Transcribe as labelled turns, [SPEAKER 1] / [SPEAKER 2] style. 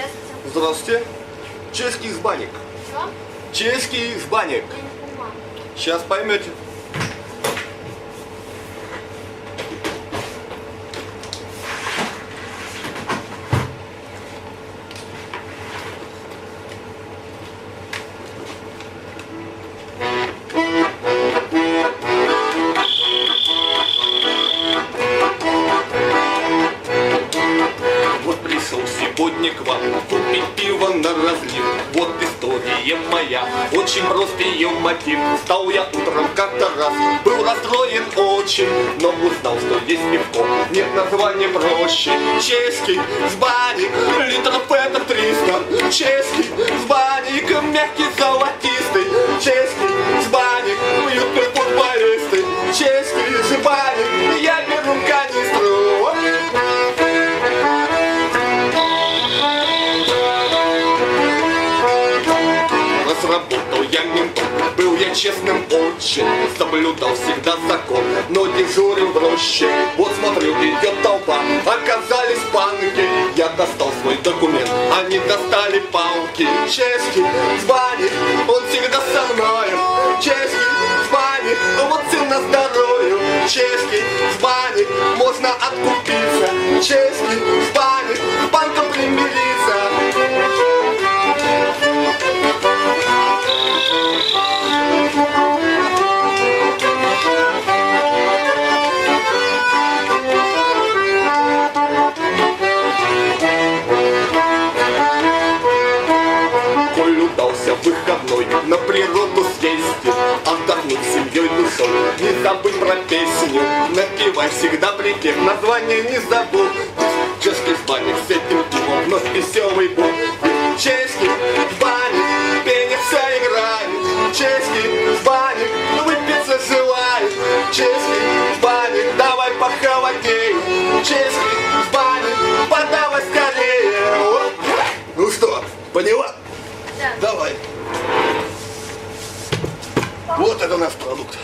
[SPEAKER 1] Здравствуйте.
[SPEAKER 2] Здравствуйте. Чешский сбаник.
[SPEAKER 1] Что?
[SPEAKER 2] Чешский сбаник.
[SPEAKER 1] Я не понимаю.
[SPEAKER 2] Сейчас поймете. Сегодня к вам купить пиво на разлив. Вот история моя, очень прост ее мотив. Встал я утром как-то раз, был расстроен очень, но узнал, что есть пивко. Нет названия проще. Чешский сбаник, литров это 300. Чешский сбаник, мягкий золотистый. Разработал я ментом, был я честным очень Соблюдал всегда закон, но дежурил в роще Вот смотрю, идет толпа, оказались панки Я достал свой документ, они достали палки Чешский звонит, он всегда со мною. Чешский звонит, вот сын на здоровье. Чешский звонит, можно откупиться. Чешский звонит, Коль удался выходной на природу съездить Отдохнуть семьей душой, не забыть про песню. Напивай всегда припев, название не забыл Чешский банник с этим пивом, вновь веселый был Чешский банник, пенится играет. Чешский банник, выпиться желает. Чешский банник, давай похолодей Чешский банник, подавай скорее Вот это наш продукт.